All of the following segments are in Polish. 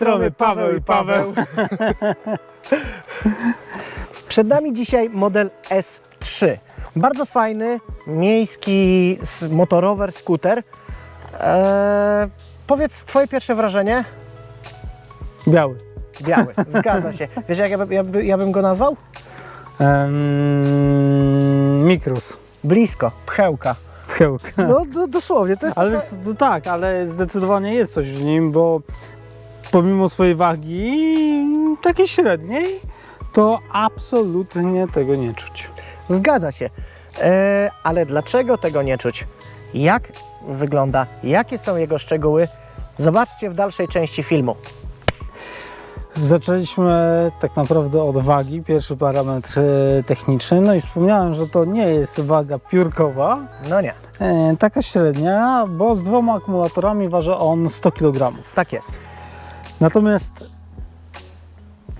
Strony Paweł i Paweł. Przed nami dzisiaj model S3. Bardzo fajny, miejski motorower, skuter. Eee, powiedz twoje pierwsze wrażenie? Biały. Biały, zgadza się. Wiesz jak ja, ja, ja bym go nazwał? Um, mikrus. Blisko, pchełka. Pchełka. No do, dosłownie, to jest Ale taka- no tak, ale zdecydowanie jest coś w nim, bo pomimo swojej wagi takiej średniej, to absolutnie tego nie czuć. Zgadza się. E, ale dlaczego tego nie czuć? Jak wygląda? Jakie są jego szczegóły? Zobaczcie w dalszej części filmu. Zaczęliśmy tak naprawdę od wagi, pierwszy parametr e, techniczny, no i wspomniałem, że to nie jest waga piórkowa, No nie, e, taka średnia, bo z dwoma akumulatorami waży on 100 kg. tak jest. Natomiast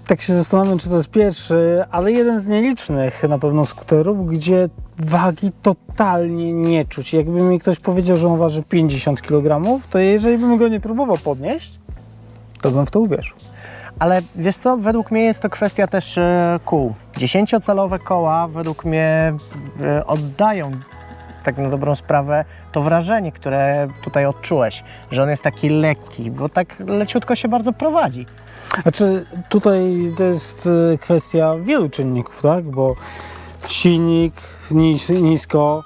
tak się zastanawiam, czy to jest pierwszy, ale jeden z nielicznych na pewno skuterów, gdzie wagi totalnie nie czuć. Jakby mi ktoś powiedział, że on waży 50 kg, to jeżeli bym go nie próbował podnieść, to bym w to uwierzył. Ale wiesz co, według mnie jest to kwestia też e, kół. 10-calowe koła według mnie e, oddają tak na dobrą sprawę to wrażenie, które tutaj odczułeś, że on jest taki lekki, bo tak leciutko się bardzo prowadzi. Znaczy, tutaj to jest e, kwestia wielu czynników, tak? Bo silnik nis, nisko,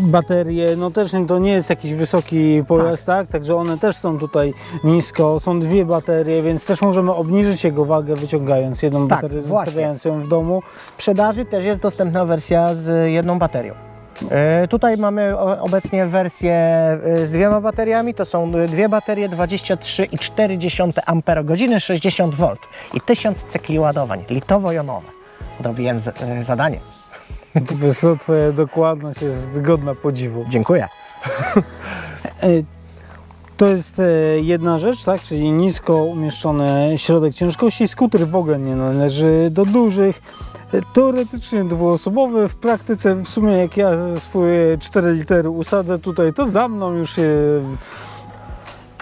baterie, no też to nie jest jakiś wysoki pojazd, tak. Także one też są tutaj nisko, są dwie baterie, więc też możemy obniżyć jego wagę wyciągając jedną Tak, baterię, właśnie. zostawiając ją w domu. W sprzedaży też jest dostępna wersja z jedną baterią. E, Tutaj mamy obecnie wersję e, z dwiema bateriami. To są e, dwie baterie 23,4 Ah, 60 V i 1000 cykli ładowań, litowo-jonowe. E, zadanie. Wiesz co, twoja dokładność jest godna podziwu. Dziękuję. E, To jest e, jedna rzecz, tak? czyli nisko umieszczony środek ciężkości. Skuter w ogóle nie należy do dużych. E, Teoretycznie dwuosobowy, w praktyce w sumie jak ja swoje 4 litery usadzę tutaj, to za mną już e,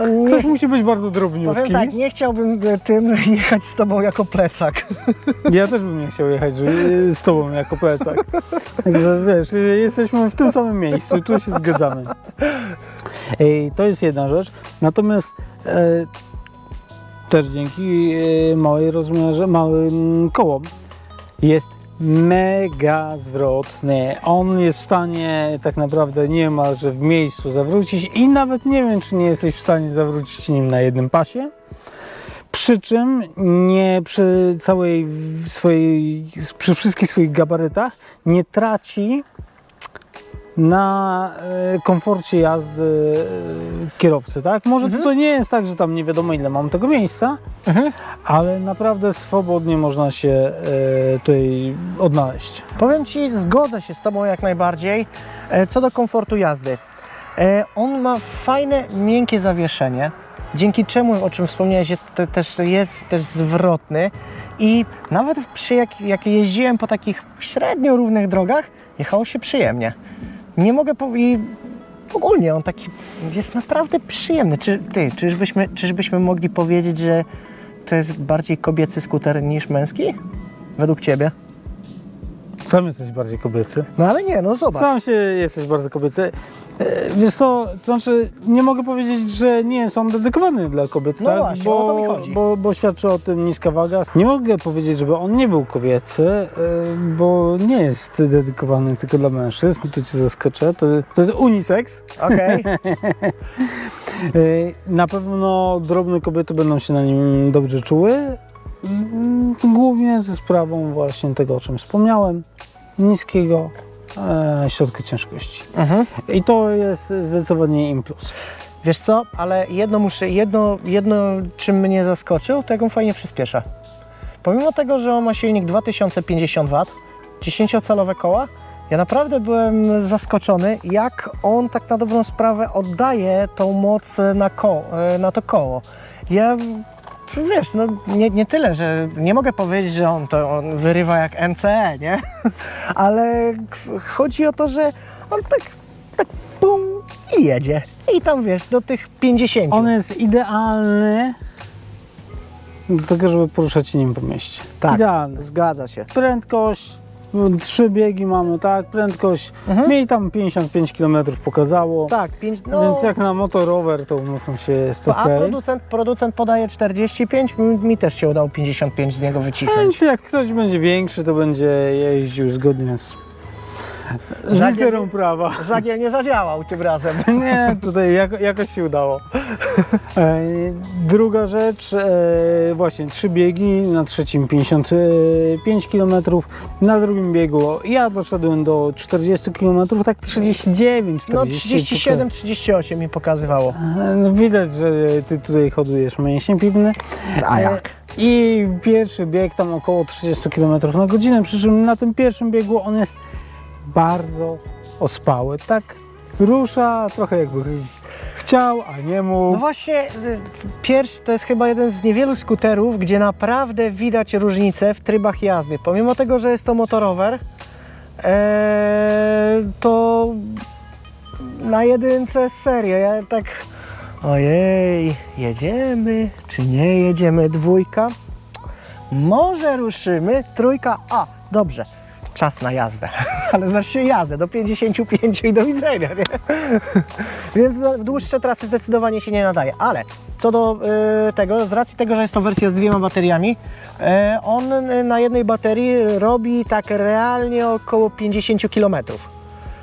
To nie, ktoś musi być bardzo drobniutki. powiem tak, nie chciałbym e, tym jechać z Tobą jako plecak. Ja też bym nie chciał jechać że- z tobą jako plecak. Także wiesz, jesteśmy w tym samym miejscu i tu się zgadzamy. Ej, To jest jedna rzecz. Natomiast e, też dzięki e, małej rozmiarze, małym kołom jest mega zwrotny. On jest w stanie tak naprawdę niemalże w miejscu zawrócić i nawet nie wiem, czy nie jesteś w stanie zawrócić nim na jednym pasie. Przy czym nie przy całej swojej, przy wszystkich swoich gabarytach nie traci na e, komforcie jazdy e, kierowcy, tak? Może to, to nie jest tak, że tam nie wiadomo ile mam tego miejsca, Mhm. ale naprawdę swobodnie można się e, tutaj odnaleźć. Powiem Ci, zgodzę się z Tobą jak najbardziej. Co do komfortu jazdy. On ma fajne, miękkie zawieszenie, dzięki czemu, o czym wspomniałeś, jest te, też, jest też zwrotny i nawet przy jak, jak jeździłem po takich średnio równych drogach, jechało się przyjemnie. Nie mogę powiedzieć, ogólnie on taki jest naprawdę przyjemny. Czy Ty, czyżbyśmy, czyżbyśmy mogli powiedzieć, że to jest bardziej kobiecy skuter niż męski? Według Ciebie? Sam jesteś bardziej kobiecy. No ale nie, no zobacz. Sam się jesteś bardzo kobiecy. E, Wiesz co, to znaczy nie mogę powiedzieć, że nie jest on dedykowany dla kobiet, No tak? właśnie, bo, o to mi chodzi. Bo, bo świadczy o tym niska waga. Nie mogę powiedzieć, żeby on nie był kobiecy, e, bo nie jest dedykowany tylko dla mężczyzn. Tu cię zaskoczę. To, to jest unisex. Okej. E, Na pewno drobne kobiety będą się na nim dobrze czuły. Mm, Głównie ze sprawą właśnie tego, o czym wspomniałem. Niskiego e, środka ciężkości. Mhm. I to jest zdecydowanie im plus. Wiesz co, ale jedno muszę, jedno, jedno czym mnie zaskoczył, to jak on fajnie przyspiesza. Pomimo tego, że on ma silnik 2050 W, 10-calowe koła, ja naprawdę byłem zaskoczony, jak on tak na dobrą sprawę oddaje tą moc na, ko- na to koło. Ja, wiesz, no nie, nie tyle, że nie mogę powiedzieć, że on to on wyrywa jak NCE, nie? Ale chodzi o to, że on tak, tak pum i jedzie. I tam wiesz, do tych 50. On jest idealny do tego, żeby poruszać się nim po mieście. Tak. Idealny. Zgadza się. Prędkość, trzy biegi mamy, tak? Prędkość, Mhm. miej tam 55 km pokazało. Tak, no, Więc jak na motorower, to umówmy się, jest ok. A producent, producent podaje 45, m- mi też się udało 55 z niego wycisnąć. Więc jak ktoś będzie większy, to będzie jeździł zgodnie z, z Zagiel- literą prawa. Zagiel nie zadziałał tym razem. Nie, tutaj jako, jakoś się udało. E, druga rzecz, e, właśnie trzy biegi, na trzecim 55 km, na drugim biegu ja doszedłem do 40 km, tak 39, 40. No 37, 38 mi pokazywało. E, No, widać, że ty tutaj hodujesz mięśnie piwne. A jak? I pierwszy bieg tam około 30 km na godzinę, przy czym na tym pierwszym biegu on jest bardzo ospały. Tak rusza trochę jakby chciał, a nie No mógł. właśnie, y, pierwszy to jest chyba jeden z niewielu skuterów, gdzie naprawdę widać różnicę w trybach jazdy. Pomimo tego, że jest to motorower, e, to na jedynce serio, ja tak ojej, jedziemy, czy nie jedziemy, dwójka, może ruszymy, trójka, a, dobrze, czas na jazdę, ale znaczy się jazdę, do 55 i do widzenia, nie? Więc w dłuższe trasy zdecydowanie się nie nadaje. Ale co do y, tego, z racji tego, że jest to wersja z dwiema bateriami, y, on y, na jednej baterii robi tak realnie około 50 km.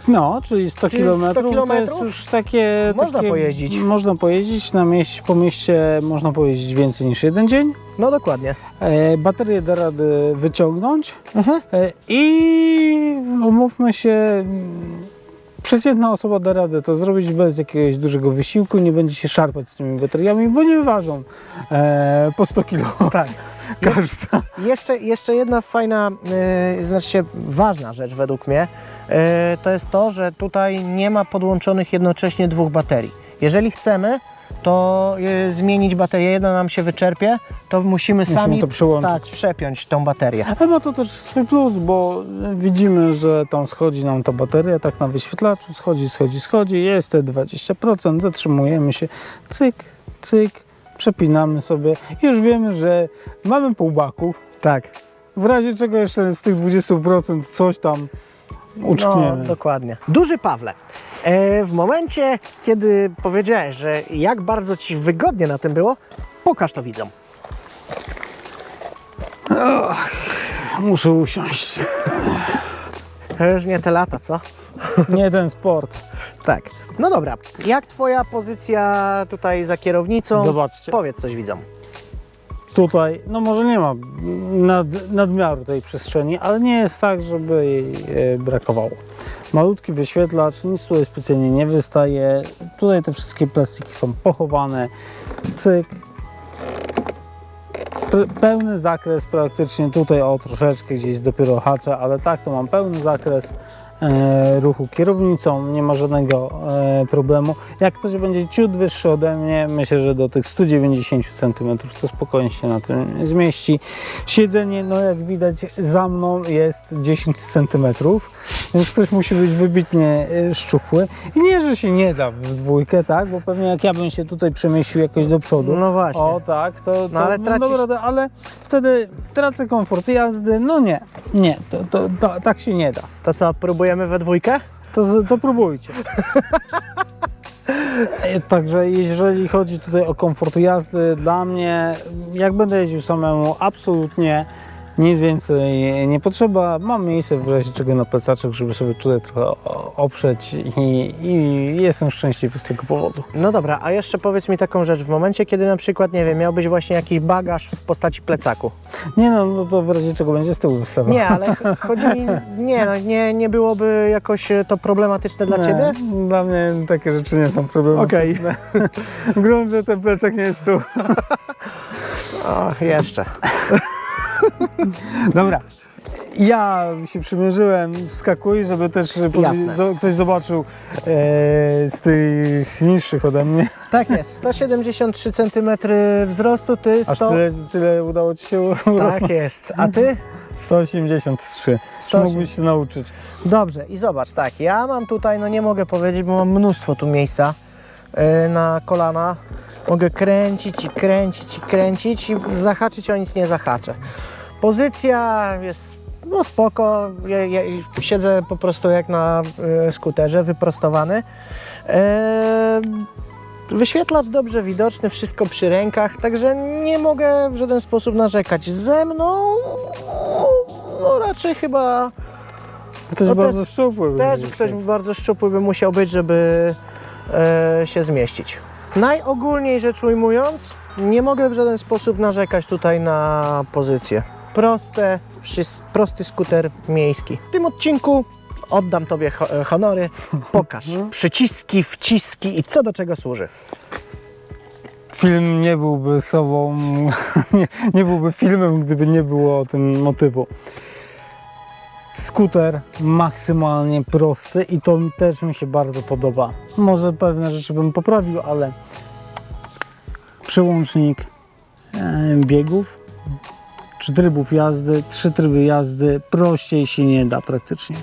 No, czyli 100 Czyli km 100 to jest już takie... Można takie, pojeździć. Można pojeździć, na mieście, po mieście można pojeździć więcej niż jeden dzień. No dokładnie. E, baterię da rady wyciągnąć Mhm. e, i umówmy się, przeciętna osoba da radę to zrobić bez jakiegoś dużego wysiłku, nie będzie się szarpać z tymi bateriami, bo nie ważą e, po 100 kg Tak. każda. Jeszcze, jeszcze jedna fajna, y, znaczy ważna rzecz według mnie, to jest to, że tutaj nie ma podłączonych jednocześnie dwóch baterii. Jeżeli chcemy, to y, zmienić baterię, jedna nam się wyczerpie, to musimy, Musimy sami to przyłączyć. tak, przepiąć tą baterię. Ale ma to też swój plus, bo widzimy, że tam schodzi nam ta bateria, tak na wyświetlaczu, schodzi, schodzi, schodzi, jest te 20%, zatrzymujemy się, cyk, cyk, przepinamy sobie. Już wiemy, że mamy pół baku, Tak. w razie czego jeszcze z tych 20% coś tam uczkniemy. No, dokładnie. Duży Pawle, e, w momencie, kiedy powiedziałeś, że jak bardzo Ci wygodnie na tym było, pokaż to widzom. Muszę usiąść. Już nie te lata, co? Nie ten sport. Tak. No dobra, jak Twoja pozycja tutaj za kierownicą? Zobaczcie. Powiedz coś widzom. Tutaj, no może nie ma nad, nadmiaru tej przestrzeni, ale nie jest tak, żeby jej e, brakowało. Malutki wyświetlacz, nic tutaj specjalnie nie wystaje. Tutaj te wszystkie plastiki są pochowane. Cyk. Pe- Pełny zakres praktycznie tutaj o troszeczkę gdzieś dopiero haczę, ale tak to mam pełny zakres ruchu kierownicą, nie ma żadnego e, problemu. Jak ktoś będzie ciut wyższy ode mnie, myślę, że do tych 190 cm to spokojnie się na tym zmieści. Siedzenie, no jak widać za mną jest 10 cm, więc ktoś musi być wybitnie e, szczupły. I nie, że się nie da w dwójkę, tak, bo pewnie jak ja bym się tutaj przemieścił jakoś do przodu, No właśnie. o tak, to, to No, ale tracisz- radę, ale wtedy tracę komfort jazdy, no nie, nie, to, to, to, tak się nie da. To co, próbujemy we dwójkę? To, to próbujcie. Także jeżeli chodzi tutaj o komfort jazdy, dla mnie, jak będę jeździł samemu, absolutnie nic więcej nie potrzeba. Mam miejsce w razie czego na plecaczek, żeby sobie tutaj trochę oprzeć i, i jestem szczęśliwy z tego powodu. No dobra, a jeszcze powiedz mi taką rzecz. W momencie, kiedy na przykład, nie wiem, miałbyś właśnie jakiś bagaż w postaci plecaku. Nie no, no to w razie czego będzie z tyłu wystawa. Nie, ale ch- chodzi mi, nie, no, nie, nie byłoby jakoś e, to problematyczne dla Nie, Ciebie? Dla mnie takie rzeczy nie są problematyczne. W gruncie ten plecak nie jest tu. O, jeszcze. Dobra. Ja się przymierzyłem, wskakuj, żeby też powie- Jasne. zo- ktoś zobaczył e, z tych niższych ode mnie. Tak jest, 173 cm wzrostu, ty Aż 100... tyle, tyle udało Ci się urosnąć. Tak jest, a Ty? 183. Czy 180. mógłbyś się nauczyć? Dobrze, i zobacz, tak, ja mam tutaj, no nie mogę powiedzieć, bo mam mnóstwo tu miejsca yy, na kolana. Mogę kręcić i kręcić i kręcić i zahaczyć, o nic nie zahaczę. Pozycja jest no spoko, ja, ja siedzę po prostu jak na y, skuterze, wyprostowany. E, wyświetlacz dobrze widoczny, wszystko przy rękach, także nie mogę w żaden sposób narzekać. Ze mną no raczej chyba Ktoś No też- bardzo szczupły. też ktoś bardzo szczupły by musiał być, żeby e, się zmieścić. Najogólniej rzecz ujmując, nie mogę w żaden sposób narzekać tutaj na pozycję. Proste, prosty skuter miejski. W tym odcinku oddam Tobie e, honory. Pokaż przyciski, wciski i co do czego służy. Film nie byłby sobą, nie, nie byłby filmem, gdyby nie było tym motywu. Skuter maksymalnie prosty i to też mi się bardzo podoba. Może pewne rzeczy bym poprawił, ale przełącznik e, biegów, trybów jazdy, trzy tryby jazdy, prościej się nie da praktycznie.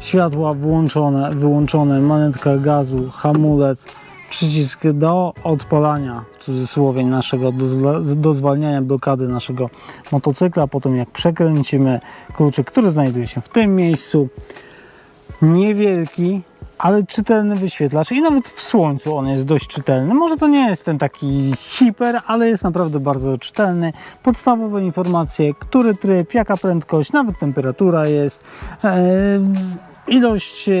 Światła włączone, wyłączone, manetka gazu, hamulec, przycisk do odpalania, w cudzysłowie, naszego, do, do zwalniania blokady naszego motocykla. Potem jak przekręcimy kluczyk, który znajduje się w tym miejscu, niewielki, ale czytelny wyświetlacz i nawet w słońcu on jest dość czytelny. Może to nie jest ten taki hiper, ale jest naprawdę bardzo czytelny. Podstawowe informacje, który tryb, jaka prędkość, nawet temperatura jest, ilość e,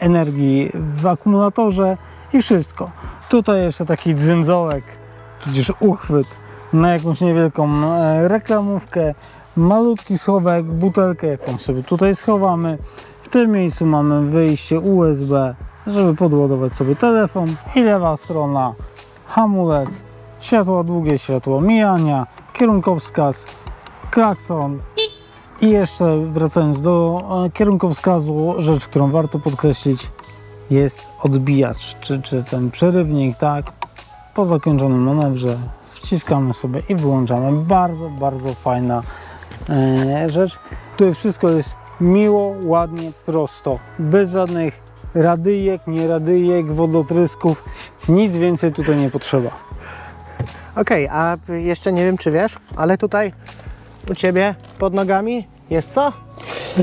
energii w akumulatorze i wszystko. Tutaj jeszcze taki dzynzołek, tudzież uchwyt na jakąś niewielką e, reklamówkę, malutki schowek, butelkę jaką sobie tutaj schowamy. Tym miejscu mamy wyjście USB, żeby podładować sobie telefon i lewa strona hamulec, światło długie, światło mijania, kierunkowskaz, klakson i jeszcze wracając do e, kierunkowskazu, rzecz, którą warto podkreślić, jest odbijacz, czy, czy ten przerywnik, tak? Po zakończonym manewrze wciskamy sobie i wyłączamy. Bardzo, bardzo fajna e, rzecz. Tutaj wszystko jest miło, ładnie, prosto, bez żadnych radyjek, nie radyjek, wodotrysków, nic więcej tutaj nie potrzeba. Okej, a jeszcze nie wiem czy wiesz, ale tutaj u Ciebie pod nogami jest co?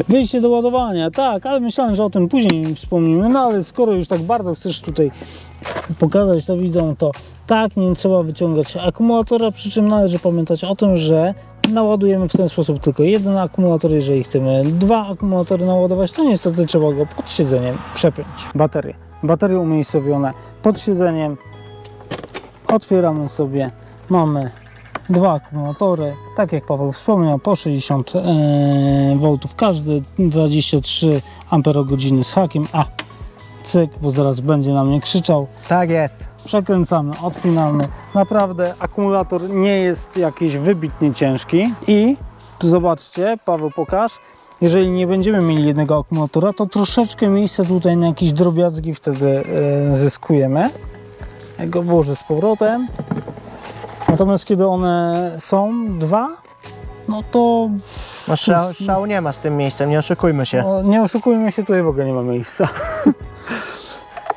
Wyjście do ładowania, tak, ale myślałem, że o tym później wspomnimy, no ale skoro już tak bardzo chcesz tutaj pokazać to widzą, to tak, nie trzeba wyciągać akumulatora, przy czym należy pamiętać o tym, że naładujemy w ten sposób tylko jeden akumulator, jeżeli chcemy dwa akumulatory naładować, to niestety trzeba go pod siedzeniem przepiąć. Baterie. Baterie umiejscowione pod siedzeniem, otwieramy sobie, mamy dwa akumulatory, tak jak Paweł wspomniał, po 60 e, V każdy, 23 Ah z hakiem, a cyk, bo zaraz będzie na mnie krzyczał. Tak jest. Przekręcamy, odpinamy. Naprawdę akumulator nie jest jakiś wybitnie ciężki i zobaczcie, Paweł pokaż, jeżeli nie będziemy mieli jednego akumulatora, to troszeczkę miejsca tutaj na jakieś drobiazgi wtedy e, zyskujemy. Jak go włożę z powrotem. Natomiast kiedy one są dwa, no to No, szał, szału nie ma z tym miejscem, nie oszukujmy się. no, nie oszukujmy się, tutaj w ogóle nie ma miejsca.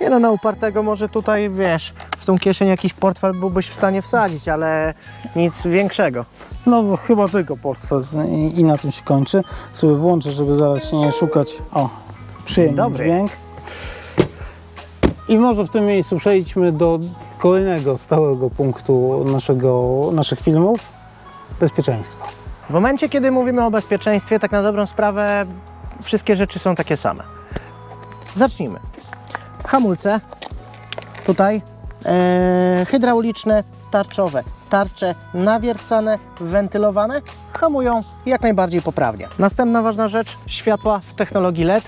Nie no, na upartego może tutaj, wiesz, w tą kieszeń jakiś portfel byłbyś w stanie wsadzić, ale nic większego. No chyba tylko portfel i, i na tym się kończy. Sobie włączę, żeby zaraz się nie szukać. O, przyjemny dobry. dźwięk. I może w tym miejscu przejdźmy do kolejnego stałego punktu naszego, naszych filmów. Bezpieczeństwo. W momencie, kiedy mówimy o bezpieczeństwie, tak na dobrą sprawę, wszystkie rzeczy są takie same. Zacznijmy. Hamulce, tutaj, e, hydrauliczne, tarczowe. Tarcze nawiercane, wentylowane, hamują jak najbardziej poprawnie. Następna ważna rzecz, światła w technologii LED.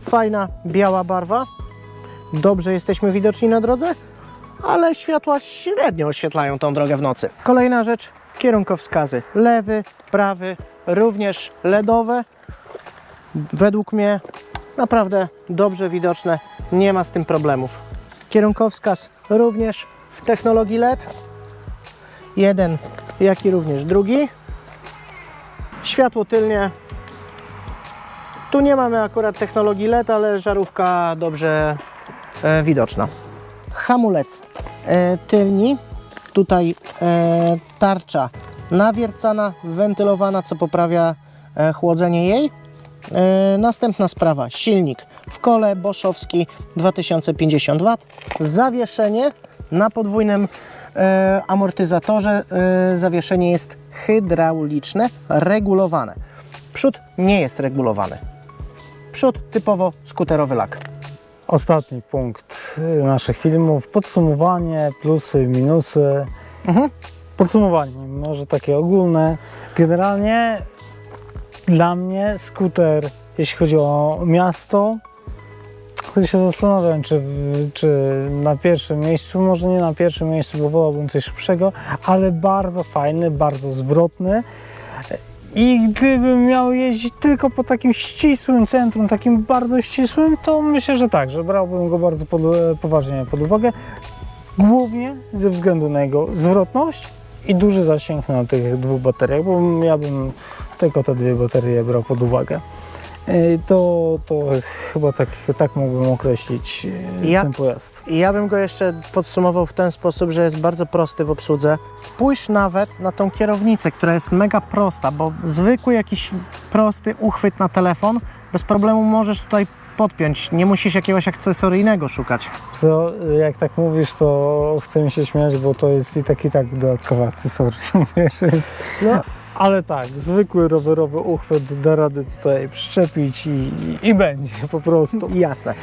Fajna, biała barwa. Dobrze jesteśmy widoczni na drodze, ale światła średnio oświetlają tą drogę w nocy. Kolejna rzecz, kierunkowskazy. Lewy, prawy, również LEDowe. Według mnie naprawdę dobrze widoczne, nie ma z tym problemów. Kierunkowskaz również w technologii LED. Jeden, jak i również drugi. Światło tylnie. Tu nie mamy akurat technologii LED, ale żarówka dobrze widoczna. Hamulec e, tylni. Tutaj e, tarcza nawiercana, wentylowana, co poprawia e, chłodzenie jej. E, następna sprawa, silnik w kole Boschowski 2050 W. Zawieszenie na podwójnym e, amortyzatorze. E, zawieszenie jest hydrauliczne, regulowane. Przód nie jest regulowany. Przód typowo skuterowy lak. Ostatni punkt y, naszych filmów. Podsumowanie, plusy, minusy. Mhm. Podsumowanie, może takie ogólne. Generalnie dla mnie skuter, jeśli chodzi o miasto, to się zastanawiam, czy, czy na pierwszym miejscu, może nie na pierwszym miejscu, bo wolałbym coś szybszego, ale bardzo fajny, bardzo zwrotny. I gdybym miał jeździć tylko po takim ścisłym centrum, takim bardzo ścisłym, to myślę, że tak, że brałbym go bardzo pod, poważnie pod uwagę. Głównie ze względu na jego zwrotność i duży zasięg na tych dwóch bateriach, bo ja bym tylko te dwie baterie brał pod uwagę. Yy, To, to chyba tak, tak mógłbym określić yy, Ja- ten pojazd. I ja bym go jeszcze podsumował w ten sposób, że jest bardzo prosty w obsłudze. Spójrz nawet na tą kierownicę, która jest mega prosta, bo zwykły jakiś prosty uchwyt na telefon bez problemu możesz tutaj podpiąć. Nie musisz jakiegoś akcesoryjnego szukać. Co, jak tak mówisz, to chcę mi się śmiać, bo to jest i tak i tak dodatkowe akcesorium, wiesz, więc... No, Ale tak, zwykły rowerowy uchwyt da radę tutaj przyczepić i, i, i będzie po prostu. jasne.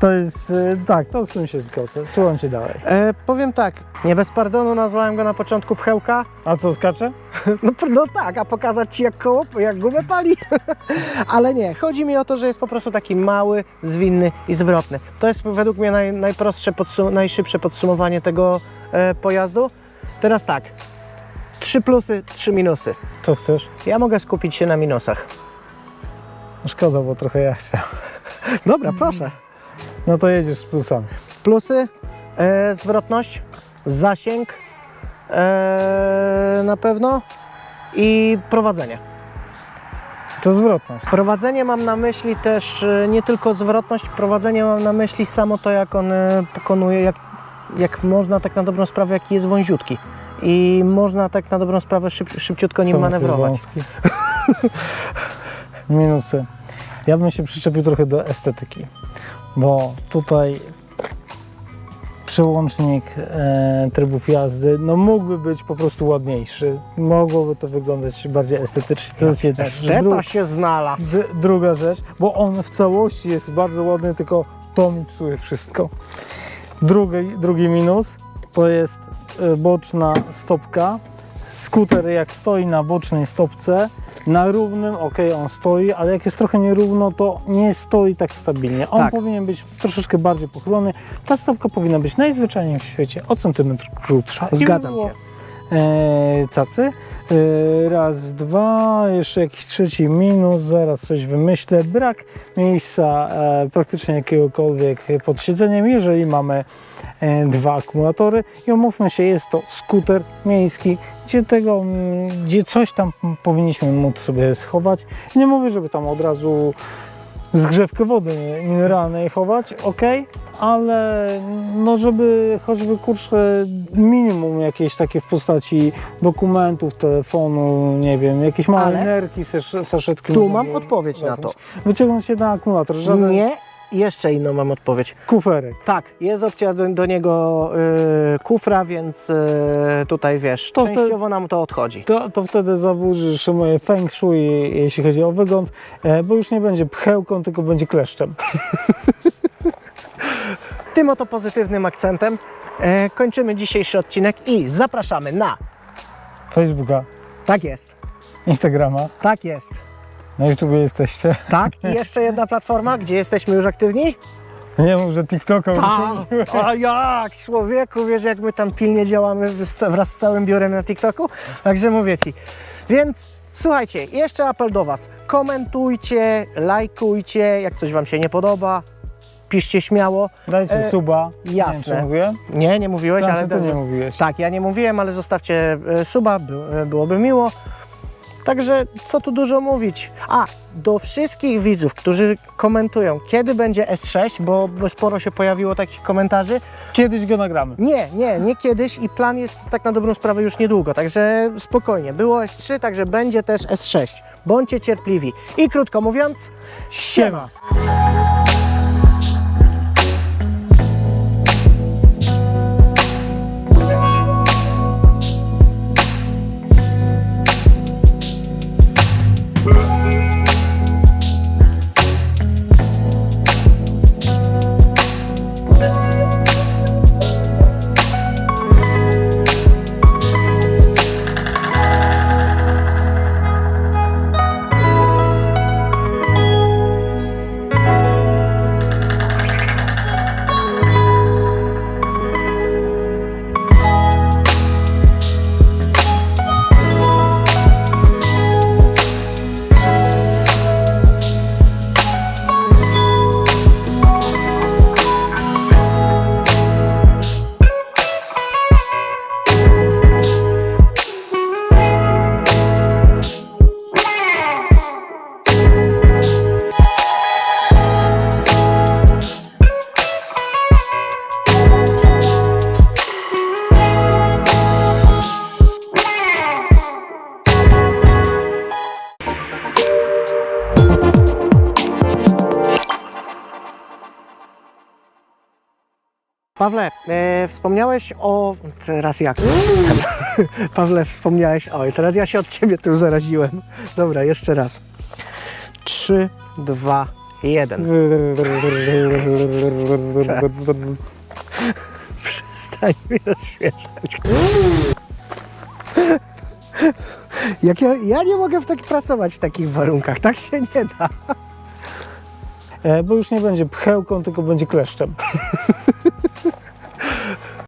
To jest, e, tak, to z tym się zgodzę. Słucham Cię dalej. E, powiem tak, nie bez pardonu nazwałem go na początku pchełka. A co, skacze? No, no tak, a pokazać Ci jak koło, jak gumę pali. Ale nie, chodzi mi o to, że jest po prostu taki mały, zwinny i zwrotny. To jest według mnie naj, najprostsze, podsum- najszybsze podsumowanie tego e, pojazdu. Teraz tak, trzy plusy, trzy minusy. Co chcesz? Ja mogę skupić się na minusach. Szkoda, bo trochę ja chciałem. Dobra, proszę. No to jedziesz z plusami. Plusy, e, zwrotność, zasięg e, na pewno i prowadzenie. To zwrotność. Prowadzenie mam na myśli też e, nie tylko zwrotność, prowadzenie mam na myśli samo to, jak on e, pokonuje, jak, jak można tak na dobrą sprawę, jaki jest wąziutki. I można tak na dobrą sprawę szyb, szybciutko nim te manewrować. Minusy. Ja bym się przyczepił trochę do estetyki, bo tutaj przełącznik e, trybów jazdy no mógłby być po prostu ładniejszy. Mogłoby to wyglądać bardziej estetycznie. To jest jedna rzecz. Esteta Dru- się znalazł. druga rzecz, bo on w całości jest bardzo ładny, tylko to mi psuje wszystko. Drugi, drugi minus to jest e, boczna stopka. Skuter jak stoi na bocznej stopce, na równym, ok, on stoi, ale jak jest trochę nierówno, to nie stoi tak stabilnie. On Tak. powinien być troszeczkę bardziej pochylony. Ta stopka powinna być najzwyczajniej w świecie o centymetr krótsza. Zgadzam było, się. E, cacy. E, raz, dwa, jeszcze jakiś trzeci minus, zaraz coś wymyślę. Brak miejsca e, praktycznie jakiegokolwiek pod siedzeniem, jeżeli mamy e, dwa akumulatory i umówmy się, jest to skuter miejski, gdzie tego, gdzie coś tam powinniśmy móc sobie schować. Nie mówię, żeby tam od razu zgrzewkę wody mineralnej chować, ok, ale no żeby choćby kurczę minimum jakieś takie w postaci dokumentów, telefonu, nie wiem, jakieś małe Ale nerki, saszetki. Tu można mam było odpowiedź na to. Wyciągnąć jeden akumulator, żaden Nie, jeszcze inną mam odpowiedź. kuferek. Tak, jest opcja do, do niego y, kufra, więc y, tutaj wiesz, To wtedy- częściowo nam to odchodzi. To, to wtedy zaburzysz moje feng shui, jeśli chodzi o wygląd, e, bo już nie będzie pchełką, tylko będzie kleszczem. Tym oto pozytywnym akcentem e, kończymy dzisiejszy odcinek i zapraszamy na. Facebooka, Tak jest, Instagrama, tak jest. Na YouTubie jesteście. Tak, i jeszcze jedna platforma, gdzie jesteśmy już aktywni. Nie mów, że TikToka Tak. A jak, człowieku, wiesz jak my tam pilnie działamy wraz z całym biurem na TikToku? Także mówię Ci. Więc słuchajcie, jeszcze apel do Was. Komentujcie, lajkujcie, jak coś Wam się nie podoba, piszcie śmiało. Dajcie E, suba. Nie wiem, jasne. czy mówiłem? Nie, nie mówiłeś, Tam, ale... ty nie mówiłeś. Tak, ja nie mówiłem, ale zostawcie e, suba, by, e, byłoby miło. Także co tu dużo mówić. A, do wszystkich widzów, którzy komentują, kiedy będzie S6, bo sporo się pojawiło takich komentarzy. Kiedyś go nagramy. Nie, nie, nie kiedyś i plan jest tak na dobrą sprawę już niedługo, także spokojnie. Było S3, także będzie też S6. Bądźcie cierpliwi. I krótko mówiąc, Siema! Pawle, e, wspomniałeś o. Teraz jak? Pawle, wspomniałeś. Oj, teraz ja się od ciebie tym zaraziłem. Dobra, jeszcze raz. Trzy, dwa, jeden. Przestań mnie rozśmieszać. Jak ja, ja nie mogę w tak pracować w takich warunkach, tak się nie da. E, bo już nie będzie pchełką, tylko będzie kleszczem.